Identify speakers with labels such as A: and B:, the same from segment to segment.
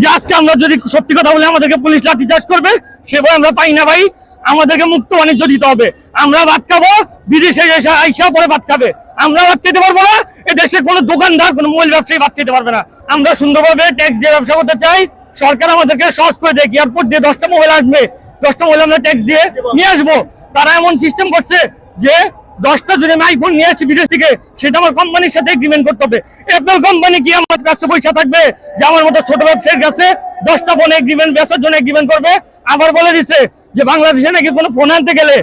A: যে আজকে আমরা যদি সত্যি কথা বলে আমাদেরকে পুলিশ লাঠি চার্জ করবে আমরা পাই না ভাই। আমাদেরকে মুক্ত বাণিজ্য দিতে হবে। আমরা ভাত খাব, বিদেশে আইসা পরে ভাত খাবে। আমরা ভাত খেতে পারব না, এ দেশে কোনো দোকানদার, কোনো মোবাইল ব্যবসায়ী ভাত খেতে পারবে না। আমরা সুন্দরভাবে ট্যাক্স দিয়ে ব্যবসা করতে চাই। সরকার আমাদেরকে সহজ করে দেয়। এয়ারপোর্ট দিয়ে দশটা মোবাইল আসবে? দশটা মোবাইল আমরা ট্যাক্স দিয়ে নিয়ে আসব। তারা এমন সিস্টেম করছে যে দশটা আমি আইফোন নিয়ে আসছি বিদেশ থেকে, সেটা আমার কোম্পানির সাথে এগ্রিমেন্ট করতে হবে। অ্যাপল কোম্পানি কি আমার কাছে পয়সা থাকবে? যে আমার মতো ছোট ব্যবসায়ীর কাছে দশটা ফোন এগ্রিমেন্ট বেচার জন্য এগ্রিমেন্ট করবে, আবার বলে দিছে যে বাংলাদেশে নাকি কোনো ফোন আনতে গেলে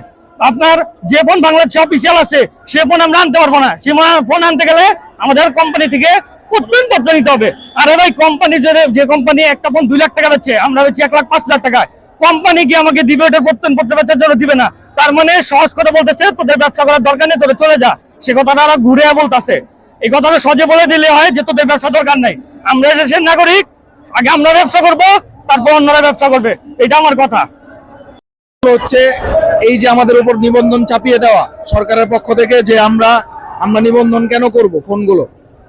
A: আপনার যে ফোন বাংলাদেশে অফিসিয়াল আছে, সে ফোন আমরা আনতে পারব না। সে ফোন আনতে গেলে আমাদের কোম্পানি থেকে উৎপন্ন নিতে হবে। আর ভাই কোম্পানি যে কোম্পানি একটা ফোন দুই লাখ টাকা বেচছে আমরা বেচছি এক লাখ পাঁচ হাজার টাকা কোম্পানি কি আমাকে দিবে, ওটা প্রত্যন পত্র বেচার জন্য দিবে না। তার মানে সহজ করে বলতেছে, তোদের ব্যবসা করার দরকার নেই তোদের চলে যা। সে কথাটা ওরা ঘুরে বলতেছে। এই কথাটা সহজে বলে দিলে হয় যে, তোদের ব্যবসা দরকার নাই। আমরা দেশের নাগরিক, আগে আমরা ব্যবসা করব, তারপর অন্যরা ব্যবসা করবে। এটা আমার কথা।
B: হচ্ছে এই যে আমাদের উপর নিবন্ধন চাপিয়ে দেওয়া সরকারের পক্ষ থেকে যে আমরা আমরা নিবন্ধন কেন করব ফোনগুলো?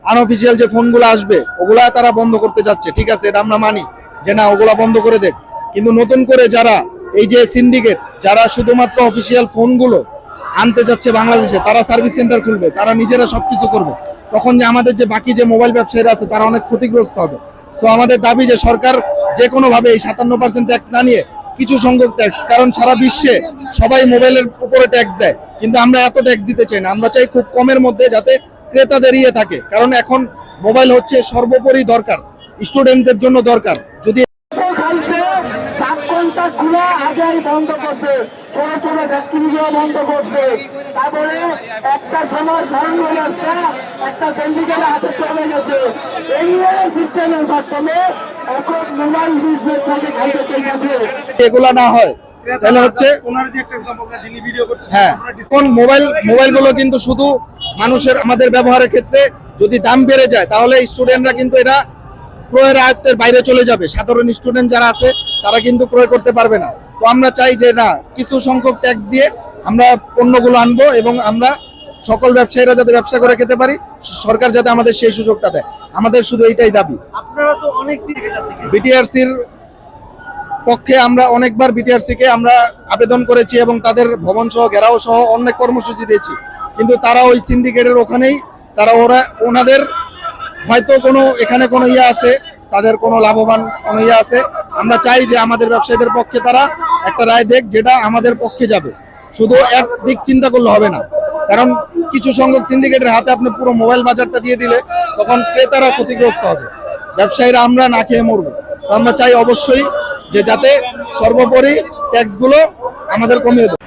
B: আনঅফিসিয়াল যে ফোনগুলো আসবে, ওগুলা তারা বন্ধ করতে যাচ্ছে, ঠিক আছে? এটা আমরা মানি। যে না, ওগুলা বন্ধ করে দেখ। কিন্তু নতুন করে যারা এই যে সিন্ডিকেট যারা শুধুমাত্র অফিসিয়াল ফোনগুলো আনতে যাচ্ছে বাংলাদেশে, তারা সার্ভিস সেন্টার খুলবে, তারা নিজেরা সবকিছু করবে। তখন যে আমাদের যে বাকি যে মোবাইল ব্যবসায়ীরা আছে, তারা অনেক ক্ষতিগ্রস্ত হবে। তো আমাদের দাবি যে সরকার যে কোনো ভাবে এই সাতান্ন পার্সেন্ট ট্যাক্স না নিয়ে কিছু সংখ্যক ট্যাক্স কারণ সারা বিশ্বে সবাই মোবাইলের উপরে ট্যাক্স দেয়, কিন্তু আমরা এত ট্যাক্স দিতে চাই না। আমরা চাই খুব কমের মধ্যে যাতে ক্রেতাদের ইয়ে থাকে, কারণ এখন মোবাইল হচ্ছে সর্বোপরি দরকার স্টুডেন্টদের জন্য দরকার।
C: সাত ঘণ্টা খোলা আগেই বন্ধ করছে ছোট ছোট ফ্যাক্টরিগুলো বন্ধ করছে। তারপরে একটা সময় ব্যবসা একটা সিন্ডিকেটের হাতে চলে গেছে। এই সিস্টেমের মাধ্যমে এখন মোবাইল বিজনেসটাকে খাইতে
B: এগুলা না হয় তাহলে হচ্ছে হ্যাঁ এখন মোবাইল মোবাইলগুলো কিন্তু শুধু মানুষের আমাদের ব্যবহারের ক্ষেত্রে যদি দাম বেড়ে যায় তাহলে স্টুডেন্টরা কিন্তু এটা ক্রয়ের আয়ত্তের বাইরে চলে যাবে। সাধারণ স্টুডেন্ট যারা আছে তারা কিন্তু ক্রয় করতে পারবে না। তো আমরা চাই যে না কিছু সংখ্যক ট্যাক্স দিয়ে আমরা পণ্যগুলো আনব এবং আমরা সকল ব্যবসায়ীরা যাতে ব্যবসা করে খেতে পারি সরকার যাতে আমাদের সেই সুযোগটা দেয়। আমাদের শুধু এইটাই দাবি।
A: আপনারা তো অনেক
B: বিটিআরসির পক্ষে আমরা অনেকবার বিটিআরসি কে আমরা আবেদন করেছি এবং তাদের ভবন সহ ঘেরাও সহ অনেক কর্মসূচি দিয়েছি। কিন্তু তারা ওই সিন্ডিকেটের ওখানেই তারা ওরা ওনাদের হয়তো কোনো, এখানে কোনো ইয়ে আছে, তাদের কোনো লাভবান কোনো ইয়ে আছে। আমরা চাই যে আমাদের ব্যবসায়ীদের পক্ষে তারা একটা রায় দেখ যেটা আমাদের পক্ষে যাবে। শুধু এক দিক চিন্তা করলে হবে না। কারণ কিছু সংখ্যক সিন্ডিকেটের হাতে আপনি পুরো মোবাইল বাজারটা দিয়ে দিলে তখন ক্রেতারা ক্ষতিগ্রস্ত হবে। ব্যবসায়ীরা আমরা না খেয়ে মরবো। আমরা চাই অবশ্যই যে যাতে সর্বোপরি ট্যাক্সগুলো আমাদের কমিয়ে দেয়।